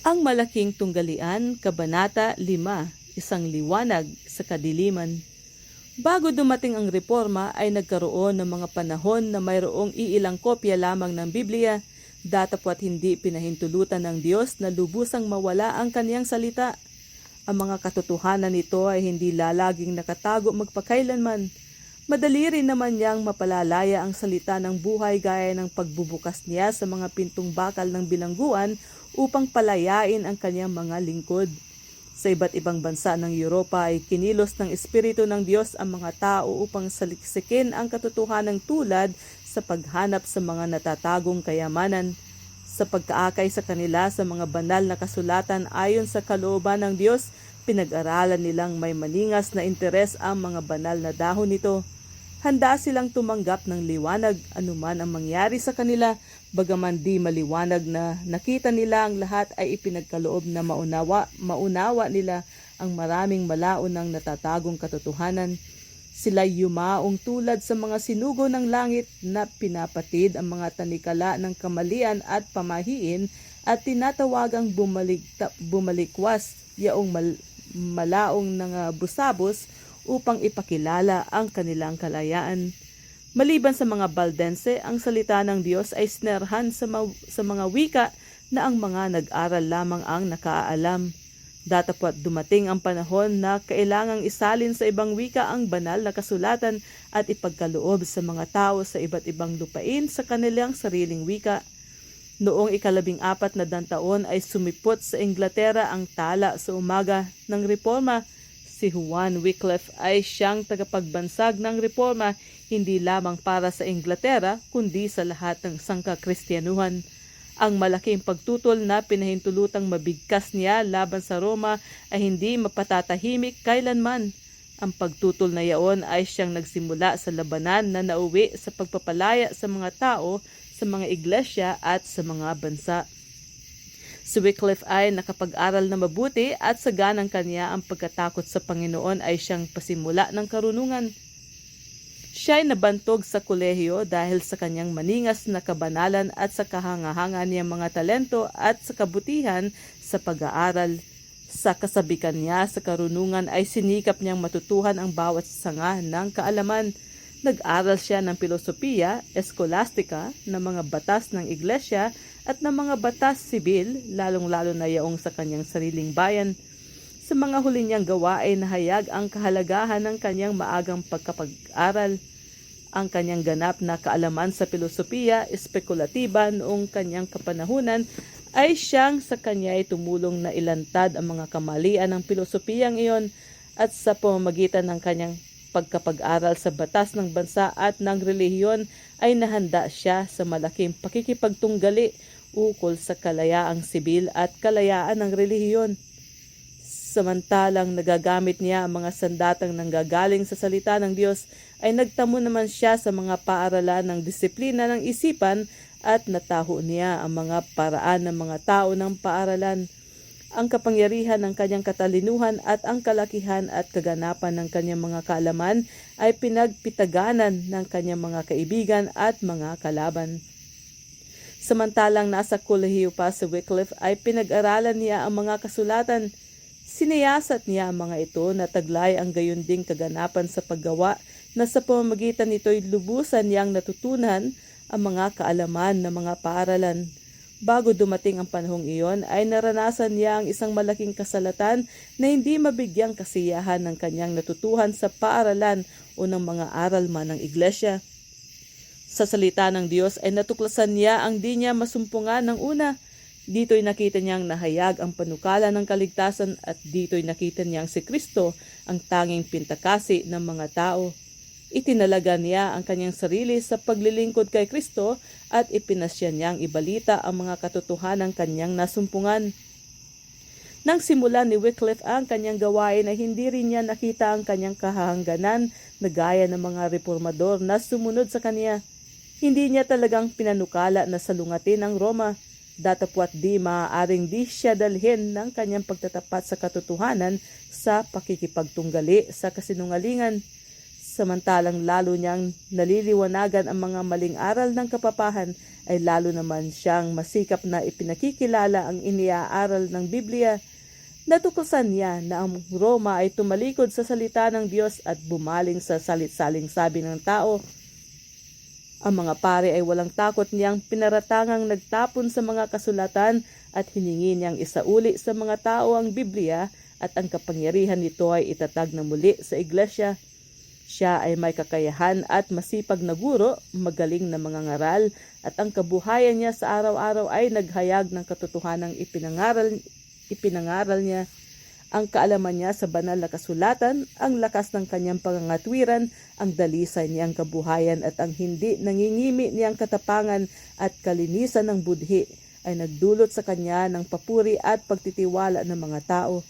Ang Malaking Tunggalian, Kabanata 5, Isang Liwanag sa Kadiliman. Bago dumating ang reforma ay nagkaroon ng mga panahon na mayroong iilang kopya lamang ng Biblia, datapwat hindi pinahintulutan ng Diyos na lubusang mawala ang kaniyang salita. Ang mga katotohanan nito ay hindi lalaging nakatago magpakailanman. Madali rin naman niyang mapalalaya ang salita ng buhay gaya ng pagbubukas niya sa mga pintong bakal ng bilangguan upang palayain ang kanyang mga lingkod. Sa iba't ibang bansa ng Europa ay kinilos ng Espiritu ng Diyos ang mga tao upang saliksikin ang katotohanan tulad sa paghanap sa mga natatagong kayamanan. Sa pagkaakay sa kanila sa mga banal na kasulatan ayon sa kalooban ng Diyos, pinag-aralan nilang may maningas na interes ang mga banal na dahon nito. Handa silang tumanggap ng liwanag anuman ang mangyari sa kanila, bagaman di maliwanag na nakita nila ang lahat ay ipinagkaloob na maunawa, maunawa nila ang maraming malaon ng natatagong katotohanan. Sila yumaong tulad sa mga sinugo ng langit na pinapatid ang mga tanikala ng kamalian at pamahiin at tinatawagang bumalik, bumalikwas yaong mal, malaong ng busabos upang ipakilala ang kanilang kalayaan. Maliban sa mga Baldense, ang salita ng Diyos ay sinerhan sa, ma- sa mga wika na ang mga nag-aral lamang ang nakaalam. Datapwat dumating ang panahon na kailangang isalin sa ibang wika ang banal na kasulatan at ipagkaloob sa mga tao sa iba't ibang lupain sa kanilang sariling wika. Noong ikalabing apat na dantaon ay sumipot sa Inglaterra ang tala sa umaga ng reforma Si Juan Wycliffe ay siyang tagapagbansag ng reforma hindi lamang para sa Inglaterra kundi sa lahat ng sangka-Kristyanuhan. Ang malaking pagtutol na pinahintulutang mabigkas niya laban sa Roma ay hindi mapatatahimik kailanman. Ang pagtutol na yaon ay siyang nagsimula sa labanan na nauwi sa pagpapalaya sa mga tao, sa mga iglesia at sa mga bansa. Si Wycliffe ay nakapag-aral na mabuti at sa ganang kanya ang pagkatakot sa Panginoon ay siyang pasimula ng karunungan. Siya ay nabantog sa kolehiyo dahil sa kanyang maningas na kabanalan at sa kahangahanga niyang mga talento at sa kabutihan sa pag-aaral. Sa kasabikan niya sa karunungan ay sinikap niyang matutuhan ang bawat sanga ng kaalaman. Nag-aral siya ng filosofiya, eskolastika, ng mga batas ng iglesia at ng mga batas sibil, lalong-lalo na yaong sa kanyang sariling bayan. Sa mga huli niyang gawa ay nahayag ang kahalagahan ng kanyang maagang pagkapag-aral. Ang kanyang ganap na kaalaman sa filosofiya, espekulatiba noong kanyang kapanahunan ay siyang sa kanya ay tumulong na ilantad ang mga kamalian ng filosofiyang iyon at sa pamamagitan ng kanyang pagkapag-aral sa batas ng bansa at ng relihiyon ay nahanda siya sa malaking pakikipagtunggali ukol sa kalayaang sibil at kalayaan ng relihiyon. Samantalang nagagamit niya ang mga sandatang nanggagaling sa salita ng Diyos, ay nagtamo naman siya sa mga paaralan ng disiplina ng isipan at nataho niya ang mga paraan ng mga tao ng paaralan. Ang kapangyarihan ng kanyang katalinuhan at ang kalakihan at kaganapan ng kanyang mga kaalaman ay pinagpitaganan ng kanyang mga kaibigan at mga kalaban. Samantalang nasa kolehiyo pa si Wycliffe ay pinag-aralan niya ang mga kasulatan. Sinayasat niya ang mga ito na taglay ang gayon ding kaganapan sa paggawa na sa pamamagitan nito'y lubusan niyang natutunan ang mga kaalaman ng mga paaralan. Bago dumating ang panahong iyon ay naranasan niya ang isang malaking kasalatan na hindi mabigyang kasiyahan ng kanyang natutuhan sa paaralan o ng mga aral man ng iglesia. Sa salita ng Diyos ay natuklasan niya ang di niya masumpungan ng una. Dito'y nakita niyang nahayag ang panukala ng kaligtasan at dito'y nakita niyang si Kristo ang tanging pintakasi ng mga tao. Itinalaga niya ang kanyang sarili sa paglilingkod kay Kristo at ipinasya niyang ibalita ang mga katotohanan kanyang nasumpungan. Nang simulan ni Wycliffe ang kanyang gawain ay hindi rin niya nakita ang kanyang kahangganan na gaya ng mga reformador na sumunod sa kanya. Hindi niya talagang pinanukala na salungatin ang Roma, datapwat di maaaring di siya dalhin ng kanyang pagtatapat sa katotohanan sa pakikipagtunggali sa kasinungalingan. Samantalang lalo niyang naliliwanagan ang mga maling aral ng kapapahan ay lalo naman siyang masikap na ipinakikilala ang iniaaral ng Biblia. Natukusan niya na ang Roma ay tumalikod sa salita ng Diyos at bumaling sa salit-saling sabi ng tao. Ang mga pare ay walang takot niyang pinaratangang nagtapon sa mga kasulatan at hiningi niyang isauli sa mga tao ang Biblia at ang kapangyarihan nito ay itatag na muli sa iglesia. Siya ay may kakayahan at masipag na guro, magaling na mga ngaral, at ang kabuhayan niya sa araw-araw ay naghayag ng katotohanang ipinangaral, ipinangaral niya. Ang kaalaman niya sa banal na kasulatan, ang lakas ng kanyang pangangatwiran, ang dalisay niyang kabuhayan at ang hindi nangingimi niyang katapangan at kalinisan ng budhi ay nagdulot sa kanya ng papuri at pagtitiwala ng mga tao.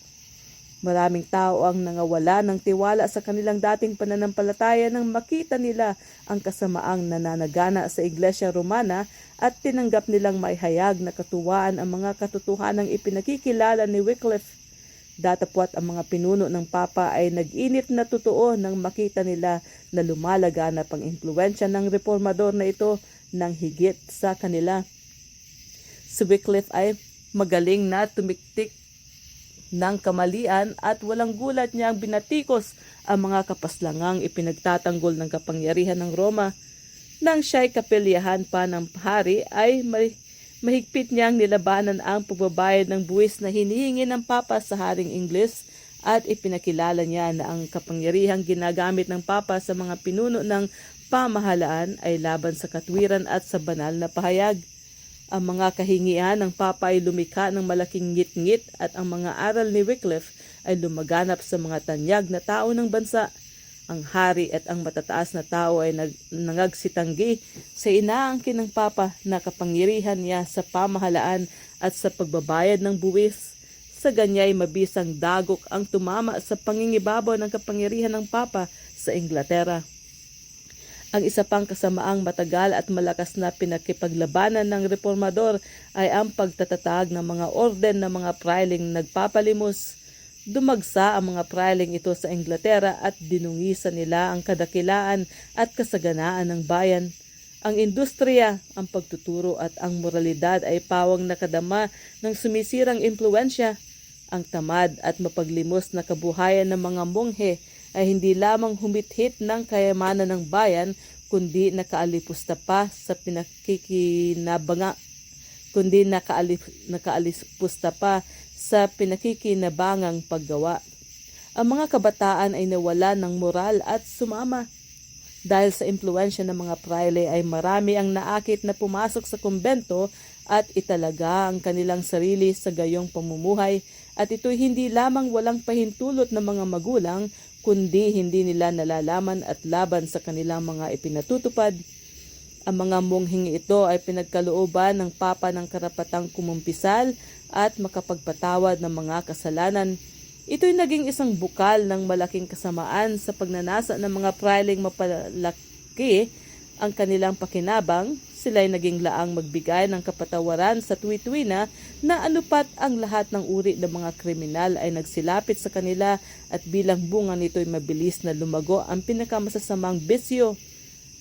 Maraming tao ang nangawala ng tiwala sa kanilang dating pananampalataya nang makita nila ang kasamaang nananagana sa Iglesia Romana at tinanggap nilang maihayag na katuwaan ang mga katotohanang ipinakikilala ni Wycliffe. Datapwat ang mga pinuno ng Papa ay nag-init na totoo nang makita nila na lumalaganap ang impluensya ng reformador na ito ng higit sa kanila. Si Wycliffe ay magaling na tumiktik ng kamalian at walang gulat niya ang binatikos ang mga kapaslangang ipinagtatanggol ng kapangyarihan ng Roma. Nang siya'y kapilyahan pa ng hari ay mahigpit niyang nilabanan ang pagbabayad ng buwis na hinihingi ng Papa sa Haring Ingles at ipinakilala niya na ang kapangyarihang ginagamit ng Papa sa mga pinuno ng pamahalaan ay laban sa katwiran at sa banal na pahayag. Ang mga kahingian ng Papa ay lumika ng malaking ngit-ngit at ang mga aral ni Wycliffe ay lumaganap sa mga tanyag na tao ng bansa. Ang hari at ang matataas na tao ay nag, nangagsitanggi sa inaangkin ng Papa na kapangyarihan niya sa pamahalaan at sa pagbabayad ng buwis. Sa ganyay mabisang dagok ang tumama sa pangingibabaw ng kapangyarihan ng Papa sa Inglaterra. Ang isa pang kasamaang matagal at malakas na pinakipaglabanan ng reformador ay ang pagtatatag ng mga orden ng mga prailing nagpapalimos. Dumagsa ang mga prailing ito sa Inglaterra at dinungisan nila ang kadakilaan at kasaganaan ng bayan. Ang industriya, ang pagtuturo at ang moralidad ay pawang nakadama ng sumisirang impluensya. Ang tamad at mapaglimos na kabuhayan ng mga monghe ay hindi lamang humithit ng kayamanan ng bayan, kundi nakaalipusta pa sa pinakikinabanga kundi nakaalip, nakaalipusta pa sa pinakikinabangang paggawa. Ang mga kabataan ay nawala ng moral at sumama. Dahil sa impluensya ng mga praile ay marami ang naakit na pumasok sa kumbento at italaga ang kanilang sarili sa gayong pamumuhay at ito'y hindi lamang walang pahintulot ng mga magulang kundi hindi nila nalalaman at laban sa kanilang mga ipinatutupad. Ang mga monghing ito ay pinagkalooban ng Papa ng karapatang kumumpisal at makapagpatawad ng mga kasalanan. Ito'y naging isang bukal ng malaking kasamaan sa pagnanasa ng mga prailing mapalaki ang kanilang pakinabang. Sila'y naging laang magbigay ng kapatawaran sa tuwi-tuwi na na anupat ang lahat ng uri ng mga kriminal ay nagsilapit sa kanila at bilang bunga nito'y mabilis na lumago ang pinakamasasamang bisyo.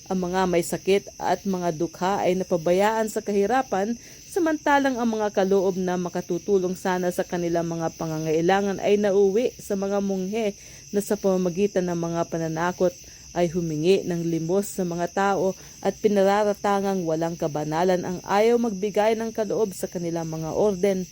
Ang mga may sakit at mga dukha ay napabayaan sa kahirapan, samantalang ang mga kaloob na makatutulong sana sa kanilang mga pangangailangan ay nauwi sa mga munghe na sa pamamagitan ng mga pananakot ay humingi ng limos sa mga tao at pinararatangang walang kabanalan ang ayaw magbigay ng kaloob sa kanilang mga orden.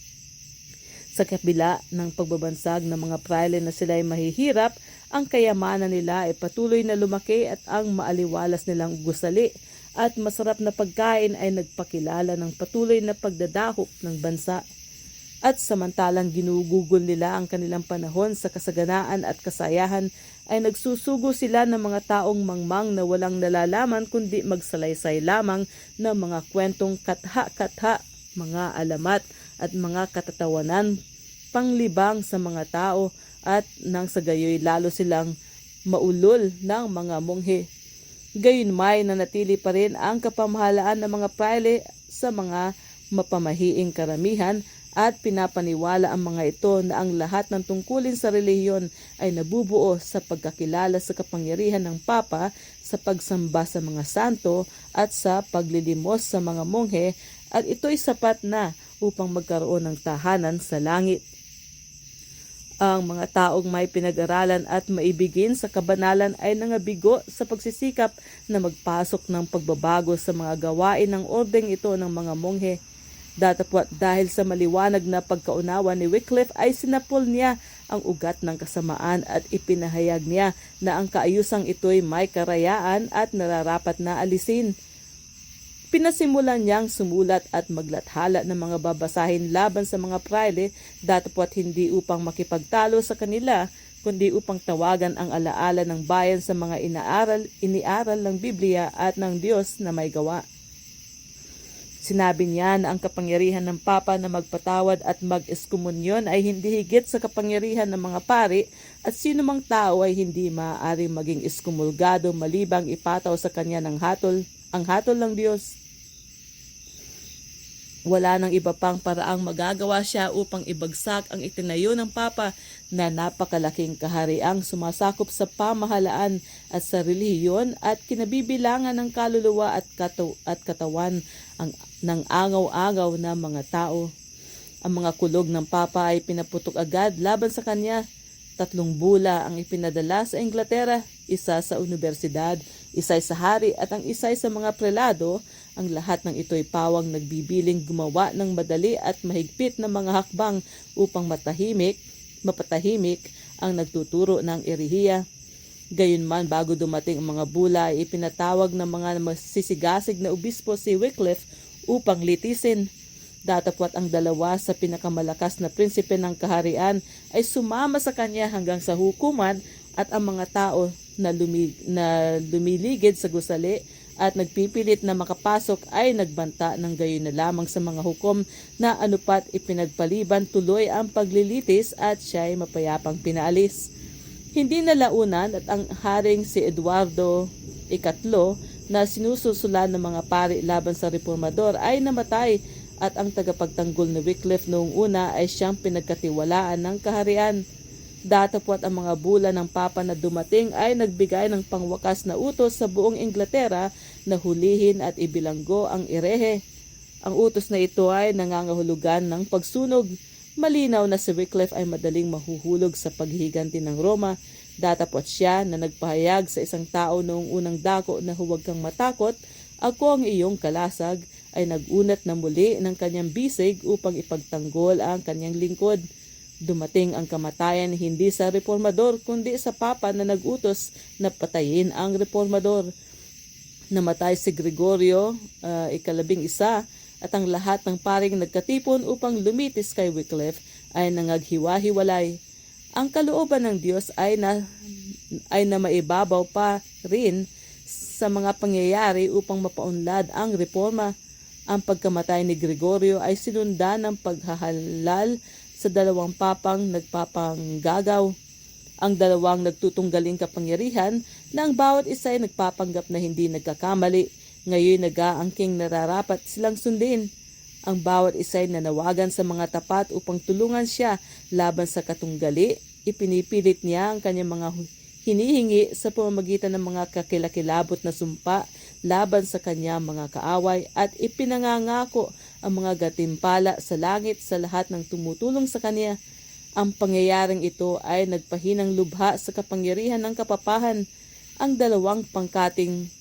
Sa kabila ng pagbabansag ng mga praile na sila ay mahihirap, ang kayamanan nila ay patuloy na lumaki at ang maaliwalas nilang gusali at masarap na pagkain ay nagpakilala ng patuloy na pagdadahop ng bansa. At samantalang ginugugol nila ang kanilang panahon sa kasaganaan at kasayahan, ay nagsusugo sila ng mga taong mangmang na walang nalalaman kundi magsalaysay lamang ng mga kwentong katha-katha, mga alamat at mga katatawanan panglibang sa mga tao at nang sa gayoy lalo silang maulol ng mga monghe. Gayon may nanatili pa rin ang kapamahalaan ng mga praile sa mga mapamahiing karamihan at pinapaniwala ang mga ito na ang lahat ng tungkulin sa relihiyon ay nabubuo sa pagkakilala sa kapangyarihan ng Papa sa pagsamba sa mga santo at sa paglilimos sa mga monghe at ito'y sapat na upang magkaroon ng tahanan sa langit. Ang mga taong may pinag-aralan at maibigin sa kabanalan ay nangabigo sa pagsisikap na magpasok ng pagbabago sa mga gawain ng ordeng ito ng mga monghe. Datapwat dahil sa maliwanag na pagkaunawa ni Wycliffe ay sinapol niya ang ugat ng kasamaan at ipinahayag niya na ang kaayusang ito'y may karayaan at nararapat na alisin. Pinasimulan niyang sumulat at maglathala ng mga babasahin laban sa mga praile datapwat hindi upang makipagtalo sa kanila kundi upang tawagan ang alaala ng bayan sa mga inaaral, iniaral ng Biblia at ng Diyos na may gawa. Sinabi niya na ang kapangyarihan ng Papa na magpatawad at mag-eskomunyon ay hindi higit sa kapangyarihan ng mga pari at sino mang tao ay hindi maaaring maging eskumulgado malibang ipataw sa kanya ng hatol, ang hatol ng Diyos. Wala nang iba pang paraang magagawa siya upang ibagsak ang itinayo ng Papa na napakalaking kahariang sumasakop sa pamahalaan at sa relihiyon at kinabibilangan ng kaluluwa at, kataw- at katawan ang, ng angaw-angaw na mga tao. Ang mga kulog ng Papa ay pinaputok agad laban sa kanya. Tatlong bula ang ipinadala sa Inglaterra, isa sa universidad, isa sa hari at ang isa sa mga prelado. Ang lahat ng ito'y pawang nagbibiling gumawa ng madali at mahigpit na mga hakbang upang matahimik, mapatahimik ang nagtuturo ng erihiya. Gayunman bago dumating ang mga bula ay ipinatawag ng mga masisigasig na obispo si Wycliffe upang litisin. Datapwat ang dalawa sa pinakamalakas na prinsipe ng kaharian ay sumama sa kanya hanggang sa hukuman at ang mga tao na, lumi, na lumiligid sa gusali at nagpipilit na makapasok ay nagbanta ng gayon na lamang sa mga hukom na anupat ipinagpaliban tuloy ang paglilitis at siya ay mapayapang pinaalis. Hindi nalaunan at ang haring si Eduardo Ikatlo na sinususulan ng mga pari laban sa reformador ay namatay at ang tagapagtanggol ni Wycliffe noong una ay siyang pinagkatiwalaan ng kaharian. Datapwat ang mga bula ng Papa na dumating ay nagbigay ng pangwakas na utos sa buong Inglaterra na hulihin at ibilanggo ang irehe. Ang utos na ito ay nangangahulugan ng pagsunog. Malinaw na si Wycliffe ay madaling mahuhulog sa paghihiganti ng Roma. Datapwat siya na nagpahayag sa isang tao noong unang dako na huwag kang matakot, ako ang iyong kalasag, ay nagunat na muli ng kanyang bisig upang ipagtanggol ang kanyang lingkod. Dumating ang kamatayan hindi sa reformador kundi sa papa na nagutos na patayin ang reformador. Namatay si Gregorio, uh, ikalabing isa, at ang lahat ng paring nagkatipon upang lumitis kay Wycliffe ay nangaghiwa-hiwalay. Ang kalooban ng Diyos ay na, ay na maibabaw pa rin sa mga pangyayari upang mapaunlad ang reforma. Ang pagkamatay ni Gregorio ay sinundan ng paghahalal sa dalawang papang nagpapanggagaw. Ang dalawang nagtutunggaling kapangyarihan na ang bawat isa ay nagpapanggap na hindi nagkakamali, ngayon nag-aangking nararapat silang sundin. Ang bawat isa ay nanawagan sa mga tapat upang tulungan siya laban sa katunggali. Ipinipilit niya ang kanyang mga hinihingi sa pamamagitan ng mga kakilakilabot na sumpa laban sa kanya mga kaaway at ipinangangako ang mga gatimpala sa langit sa lahat ng tumutulong sa kanya. Ang pangyayaring ito ay nagpahinang lubha sa kapangyarihan ng kapapahan. Ang dalawang pangkating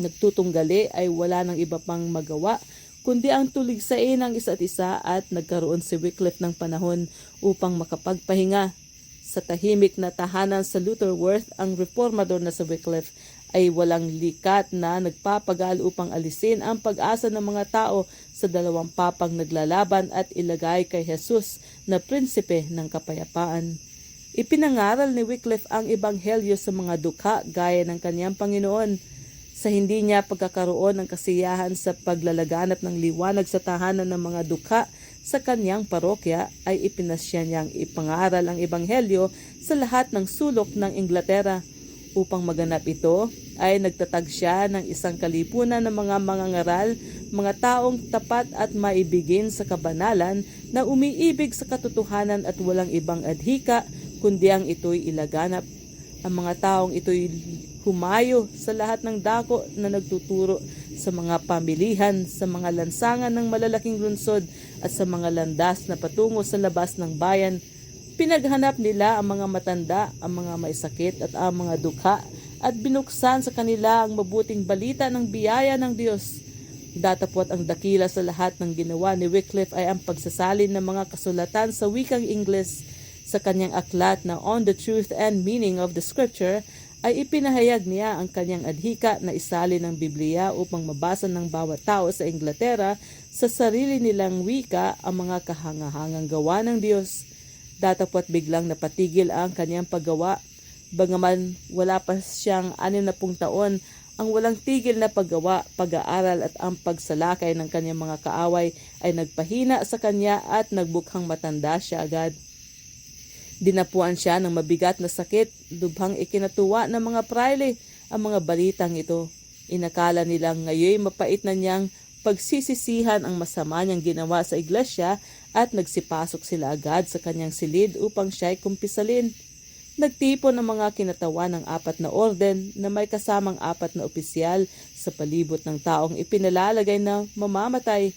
nagtutunggali ay wala ng iba pang magawa kundi ang tuligsain ng isa't isa at nagkaroon si Wycliffe ng panahon upang makapagpahinga. Sa tahimik na tahanan sa Lutherworth, ang reformador na si Wycliffe ay walang likat na nagpapagal upang alisin ang pag-asa ng mga tao sa dalawang papang naglalaban at ilagay kay Jesus na prinsipe ng kapayapaan. Ipinangaral ni Wycliffe ang ebanghelyo sa mga dukha gaya ng kanyang Panginoon sa hindi niya pagkakaroon ng kasiyahan sa paglalaganap ng liwanag sa tahanan ng mga dukha sa kanyang parokya ay ipinasya niyang ipangaral ang ebanghelyo sa lahat ng sulok ng Inglaterra Upang maganap ito, ay nagtatag siya ng isang kalipunan ng mga mangangaral, mga taong tapat at maibigin sa kabanalan na umiibig sa katotohanan at walang ibang adhika kundi ang ito'y ilaganap. Ang mga taong ito'y humayo sa lahat ng dako na nagtuturo sa mga pamilihan, sa mga lansangan ng malalaking lungsod at sa mga landas na patungo sa labas ng bayan. Pinaghanap nila ang mga matanda, ang mga may sakit at ang mga dukha at binuksan sa kanila ang mabuting balita ng biyaya ng Diyos. Datapwat ang dakila sa lahat ng ginawa ni Wycliffe ay ang pagsasalin ng mga kasulatan sa wikang Ingles sa kanyang aklat na On the Truth and Meaning of the Scripture ay ipinahayag niya ang kanyang adhika na isali ng Biblia upang mabasa ng bawat tao sa Inglaterra sa sarili nilang wika ang mga kahangahangang gawa ng Diyos. Datapwat biglang napatigil ang kanyang paggawa. Bagaman wala pa siyang anim na pung taon, ang walang tigil na paggawa, pag-aaral at ang pagsalakay ng kanyang mga kaaway ay nagpahina sa kanya at nagbukhang matanda siya agad. Dinapuan siya ng mabigat na sakit, dubhang ikinatuwa ng mga praile ang mga balitang ito. Inakala nilang ngayon mapait na niyang pagsisisihan ang masama niyang ginawa sa iglesia at nagsipasok sila agad sa kanyang silid upang siya'y kumpisalin. Nagtipon ang mga kinatawan ng apat na orden na may kasamang apat na opisyal sa palibot ng taong ipinalalagay na mamamatay.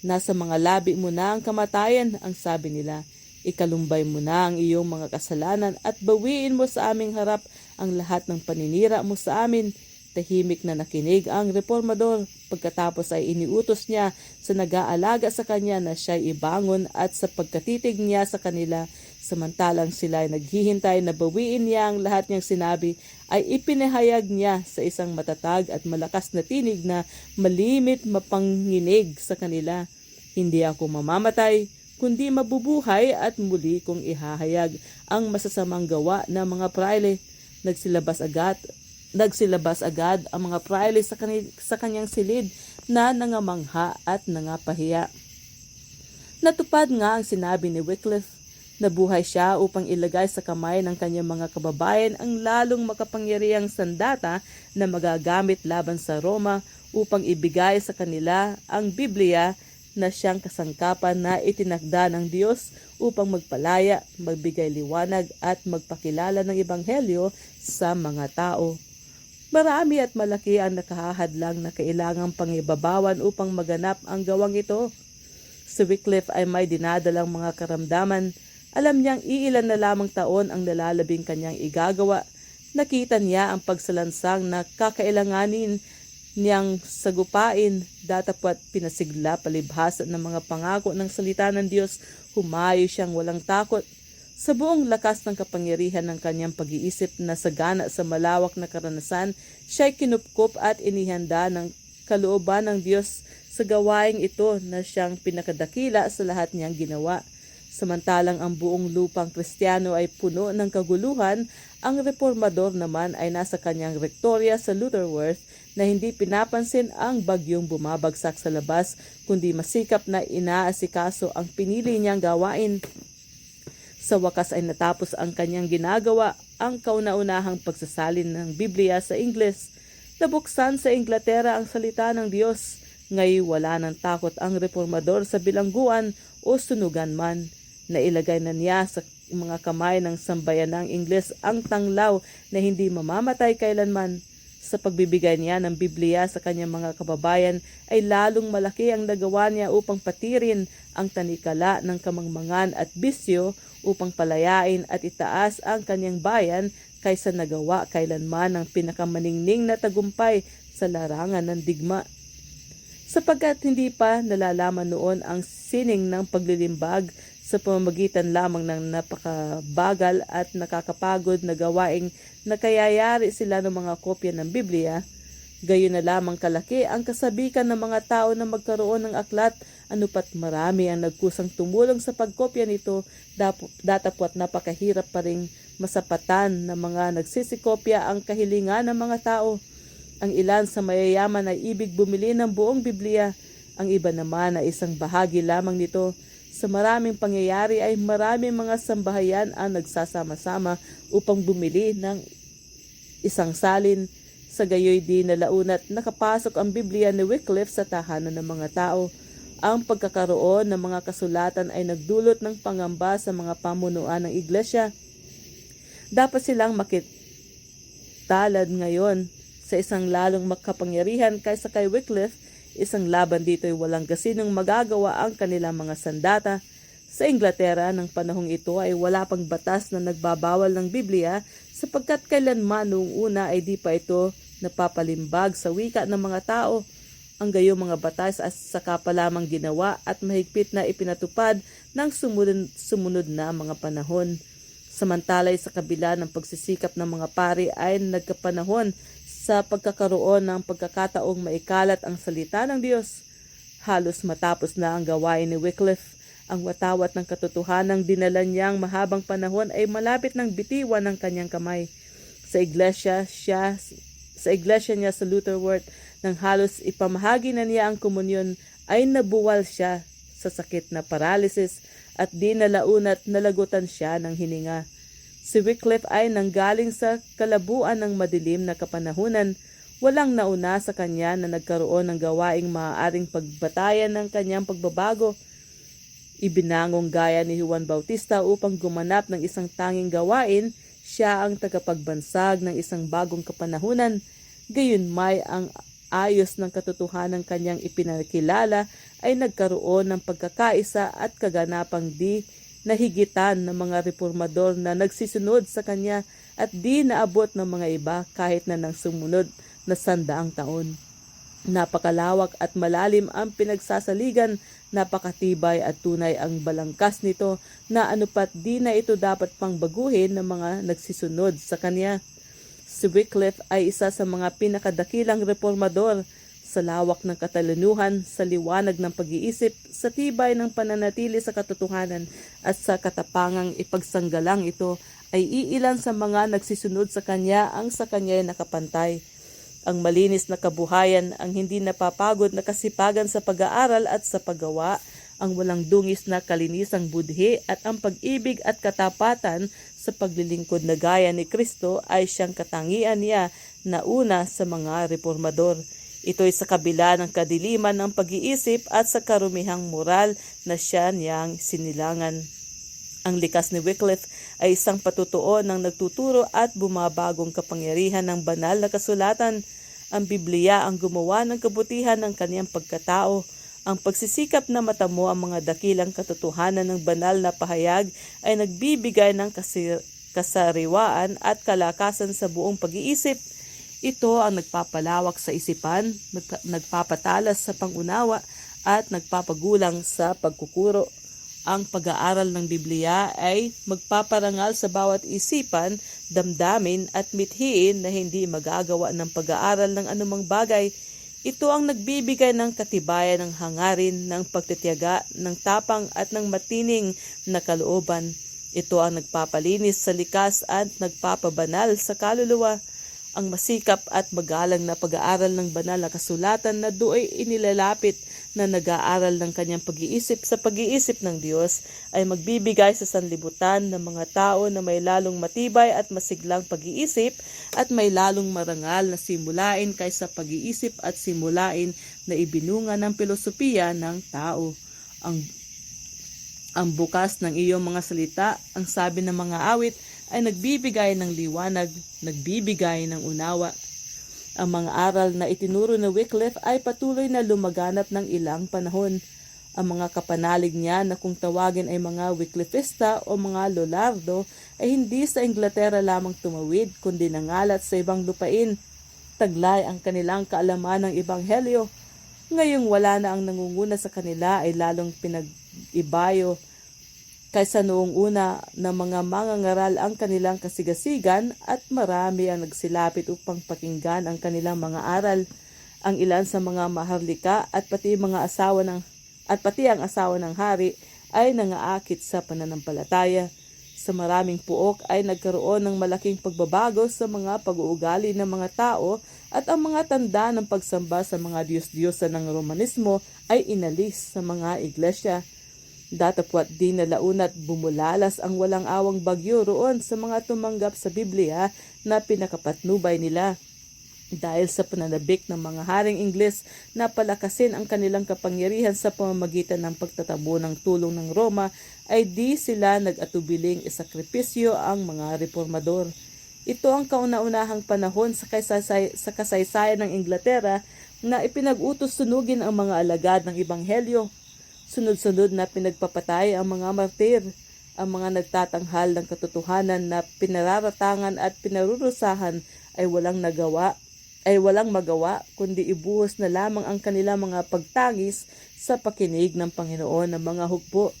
Nasa mga labi mo na ang kamatayan, ang sabi nila. Ikalumbay mo na ang iyong mga kasalanan at bawiin mo sa aming harap ang lahat ng paninira mo sa amin. Tahimik na nakinig ang reformador pagkatapos ay iniutos niya sa nag-aalaga sa kanya na siya ibangon at sa pagkatitig niya sa kanila samantalang sila ay naghihintay na bawiin niya ang lahat niyang sinabi ay ipinahayag niya sa isang matatag at malakas na tinig na malimit mapanginig sa kanila. Hindi ako mamamatay, kundi mabubuhay at muli kong ihahayag ang masasamang gawa ng mga praile. Nagsilabas agad, nagsilabas agad ang mga praile sa, kani, sa kanyang silid na nangamangha at nangapahiya. Natupad nga ang sinabi ni Wycliffe. Nabuhay siya upang ilagay sa kamay ng kanyang mga kababayan ang lalong makapangyarihang sandata na magagamit laban sa Roma upang ibigay sa kanila ang Biblia na siyang kasangkapan na itinakda ng Diyos upang magpalaya, magbigay liwanag at magpakilala ng Ebanghelyo sa mga tao. Marami at malaki ang nakahahadlang na kailangang pangibabawan upang maganap ang gawang ito. Si Wycliffe ay may dinadalang mga karamdaman. Alam niyang iilan na lamang taon ang nalalabing kanyang igagawa. Nakita niya ang pagsalansang na kakailanganin niyang sagupain, datapwat pinasigla palibhasa ng mga pangako ng salita ng Diyos, humayo siyang walang takot. Sa buong lakas ng kapangyarihan ng kanyang pag-iisip na sagana sa malawak na karanasan, siya'y kinupkup at inihanda ng kalooban ng Diyos sa gawaing ito na siyang pinakadakila sa lahat niyang ginawa. Samantalang ang buong lupang kristyano ay puno ng kaguluhan, ang reformador naman ay nasa kanyang rektorya sa Lutherworth na hindi pinapansin ang bagyong bumabagsak sa labas kundi masikap na inaasikaso ang pinili niyang gawain. Sa wakas ay natapos ang kanyang ginagawa, ang kauna-unahang pagsasalin ng Biblia sa Ingles. Nabuksan sa Inglaterra ang salita ng Diyos. Ngayon wala ng takot ang reformador sa bilangguan o sunugan man. Nailagay na niya sa mga kamay ng sambayanang Ingles ang tanglaw na hindi mamamatay kailanman. Sa pagbibigay niya ng Biblia sa kanyang mga kababayan ay lalong malaki ang nagawa niya upang patirin ang tanikala ng kamangmangan at bisyo upang palayain at itaas ang kanyang bayan kaysa nagawa kailanman ng pinakamaningning na tagumpay sa larangan ng digma. Sapagkat hindi pa nalalaman noon ang sining ng paglilimbag sa pamamagitan lamang ng napakabagal at nakakapagod na gawaing nakayayari sila ng mga kopya ng Biblia, gayon na lamang kalaki ang kasabikan ng mga tao na magkaroon ng aklat anupat marami ang nagkusang tumulong sa pagkopya nito datapwat napakahirap pa rin masapatan ng mga nagsisikopya ang kahilingan ng mga tao. Ang ilan sa mayayaman ay ibig bumili ng buong Biblia, ang iba naman ay isang bahagi lamang nito. Sa maraming pangyayari ay maraming mga sambahayan ang nagsasama-sama upang bumili ng isang salin. Sa gayoy di nalaunat nakapasok ang Biblia ni Wycliffe sa tahanan ng mga tao. Ang pagkakaroon ng mga kasulatan ay nagdulot ng pangamba sa mga pamunuan ng iglesia. Dapat silang makitalad ngayon sa isang lalong makapangyarihan kaysa kay Wycliffe, isang laban dito ay walang kasinong magagawa ang kanilang mga sandata. Sa Inglaterra ng panahong ito ay wala pang batas na nagbabawal ng Biblia sapagkat kailanman noong una ay di pa ito napapalimbag sa wika ng mga tao. Ang gayong mga batas at saka pa lamang ginawa at mahigpit na ipinatupad ng sumunod, sumunod na mga panahon. Samantalay sa kabila ng pagsisikap ng mga pari ay nagkapanahon sa pagkakaroon ng pagkakataong maikalat ang salita ng Diyos. Halos matapos na ang gawain ni Wycliffe, ang watawat ng katotohanang dinala niyang mahabang panahon ay malapit ng bitiwan ng kanyang kamay. Sa iglesia siya sa iglesia niya sa Lutherworth nang halos ipamahagi na niya ang komunyon ay nabuwal siya sa sakit na paralysis at di nalaunat nalagutan siya ng hininga. Si Wycliffe ay nanggaling sa kalabuan ng madilim na kapanahunan. Walang nauna sa kanya na nagkaroon ng gawaing maaaring pagbatayan ng kanyang pagbabago. Ibinangong gaya ni Juan Bautista upang gumanap ng isang tanging gawain, siya ang tagapagbansag ng isang bagong kapanahunan. Gayon may ang ayos ng katotohanan kanyang ipinakilala ay nagkaroon ng pagkakaisa at kaganapang di nahigitan ng mga reformador na nagsisunod sa kanya at di naabot ng mga iba kahit na nang sumunod na sandaang taon. Napakalawak at malalim ang pinagsasaligan, napakatibay at tunay ang balangkas nito na anupat di na ito dapat pang baguhin ng mga nagsisunod sa kanya. Si Wycliffe ay isa sa mga pinakadakilang reformador sa lawak ng katalinuhan, sa liwanag ng pag-iisip, sa tibay ng pananatili sa katotohanan at sa katapangang ipagsanggalang ito ay iilan sa mga nagsisunod sa kanya ang sa kanya ay nakapantay. Ang malinis na kabuhayan, ang hindi napapagod na kasipagan sa pag-aaral at sa paggawa, ang walang dungis na kalinisang budhi at ang pag-ibig at katapatan sa paglilingkod na gaya ni Kristo ay siyang katangian niya na una sa mga reformador. Ito'y sa kabila ng kadiliman ng pag-iisip at sa karumihang moral na siya niyang sinilangan. Ang likas ni Wycliffe ay isang patutuo ng nagtuturo at bumabagong kapangyarihan ng banal na kasulatan. Ang Biblia ang gumawa ng kabutihan ng kaniyang pagkatao. Ang pagsisikap na matamo ang mga dakilang katotohanan ng banal na pahayag ay nagbibigay ng kasi- kasariwaan at kalakasan sa buong pag-iisip. Ito ang nagpapalawak sa isipan, nagpapatalas sa pangunawa at nagpapagulang sa pagkukuro. Ang pag-aaral ng Biblia ay magpaparangal sa bawat isipan, damdamin at mithiin na hindi magagawa ng pag-aaral ng anumang bagay. Ito ang nagbibigay ng katibayan ng hangarin, ng pagtitiyaga, ng tapang at ng matining na kalooban. Ito ang nagpapalinis sa likas at nagpapabanal sa kaluluwa ang masikap at magalang na pag-aaral ng banal na kasulatan na do'y inilalapit na nag-aaral ng kanyang pag-iisip sa pag-iisip ng Diyos ay magbibigay sa sanlibutan ng mga tao na may lalong matibay at masiglang pag-iisip at may lalong marangal na simulain kaysa pag-iisip at simulain na ibinunga ng filosofiya ng tao. Ang ang bukas ng iyong mga salita, ang sabi ng mga awit, ay nagbibigay ng liwanag, nagbibigay ng unawa. Ang mga aral na itinuro ni Wycliffe ay patuloy na lumaganap ng ilang panahon. Ang mga kapanalig niya na kung tawagin ay mga Wycliffista o mga Lollardo ay hindi sa Inglaterra lamang tumawid kundi nangalat sa ibang lupain. Taglay ang kanilang kaalaman ng Ebanghelyo. Ngayong wala na ang nangunguna sa kanila ay lalong pinag-ibayo kaysa noong una na mga mangangaral ang kanilang kasigasigan at marami ang nagsilapit upang pakinggan ang kanilang mga aral. Ang ilan sa mga maharlika at pati mga asawa ng at pati ang asawa ng hari ay nangaakit sa pananampalataya. Sa maraming puok ay nagkaroon ng malaking pagbabago sa mga pag-uugali ng mga tao at ang mga tanda ng pagsamba sa mga Diyos-Diyosa ng Romanismo ay inalis sa mga iglesia. Datapwat di nalaunat bumulalas ang walang awang bagyo roon sa mga tumanggap sa Biblia na pinakapatnubay nila. Dahil sa pananabik ng mga haring Ingles na palakasin ang kanilang kapangyarihan sa pamamagitan ng pagtatabo ng tulong ng Roma, ay di sila nag-atubiling isakripisyo ang mga reformador. Ito ang kauna-unahang panahon sa, kaysasay, sa kasaysayan ng Inglaterra na ipinag-utos sunugin ang mga alagad ng Ebanghelyo. Sunod-sunod na pinagpapatay ang mga martir, ang mga nagtatanghal ng katotohanan na pinararatangan at pinarurusahan ay walang nagawa ay walang magawa kundi ibuhos na lamang ang kanilang mga pagtangis sa pakinig ng Panginoon ng mga hukbo.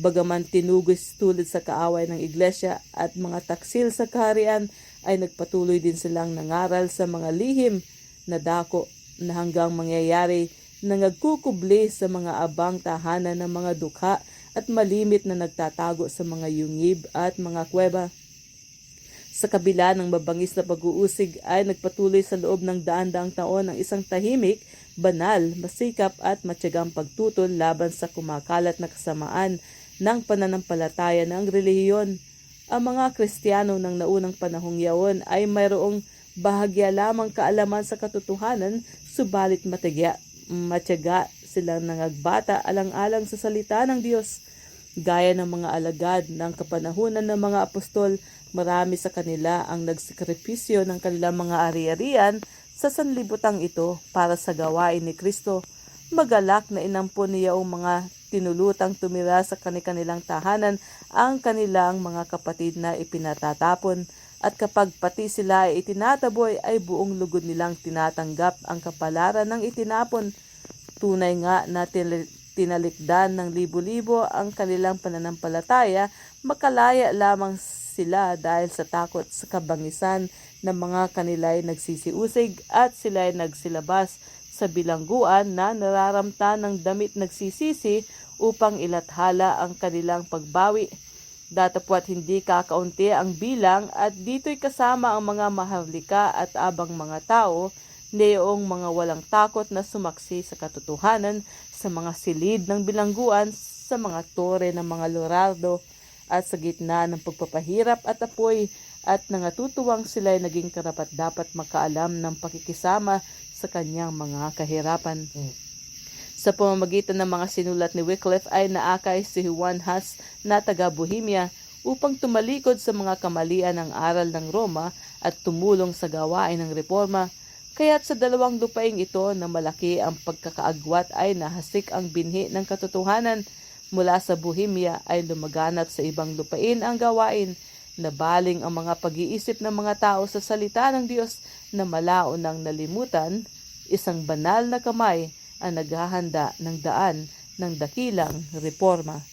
Bagaman tinugis tulad sa kaaway ng iglesia at mga taksil sa kaharian ay nagpatuloy din silang nangaral sa mga lihim na dako na hanggang mangyayari na nagkukubli sa mga abang tahanan ng mga dukha at malimit na nagtatago sa mga yungib at mga kuweba. Sa kabila ng mabangis na pag-uusig ay nagpatuloy sa loob ng daan-daang taon ang isang tahimik, banal, masikap at matyagang pagtutol laban sa kumakalat na kasamaan ng pananampalataya ng relihiyon. Ang mga Kristiyano ng naunang panahong yaon ay mayroong bahagya lamang kaalaman sa katotohanan, subalit matigya, matyaga silang nangagbata alang-alang sa salita ng Diyos. Gaya ng mga alagad ng kapanahunan ng mga apostol, marami sa kanila ang nagsakripisyo ng kanilang mga ari-arian sa sanlibutang ito para sa gawain ni Kristo. Magalak na inampon niya ang mga tinulutang tumira sa kanilang tahanan ang kanilang mga kapatid na ipinatatapon at kapag pati sila ay itinataboy ay buong lugod nilang tinatanggap ang kapalaran ng itinapon. Tunay nga na tin- tinalikdan ng libo-libo ang kanilang pananampalataya, makalaya lamang sila dahil sa takot sa kabangisan ng mga kanila'y nagsisiusig at sila'y nagsilabas sa bilangguan na nararamta ng damit nagsisisi upang ilathala ang kanilang pagbawi. Datapwat hindi kakaunti ang bilang at dito'y kasama ang mga maharlika at abang mga tao Neong mga walang takot na sumaksi sa katotohanan sa mga silid ng bilangguan, sa mga tore ng mga lorardo, at sa gitna ng pagpapahirap at apoy, at nangatutuwang sila'y naging karapat dapat makaalam ng pakikisama sa kanyang mga kahirapan. Sa pamamagitan ng mga sinulat ni Wycliffe ay naakay si Juan Has na taga Bohemia upang tumalikod sa mga kamalian ng aral ng Roma at tumulong sa gawain ng reforma. Kaya't sa dalawang lupaing ito na malaki ang pagkakaagwat ay nahasik ang binhi ng katotohanan. Mula sa Bohemia ay lumaganap sa ibang lupain ang gawain. Na baling ang mga pag-iisip ng mga tao sa salita ng Diyos na malao ng nalimutan, isang banal na kamay ang naghahanda ng daan ng dakilang reforma.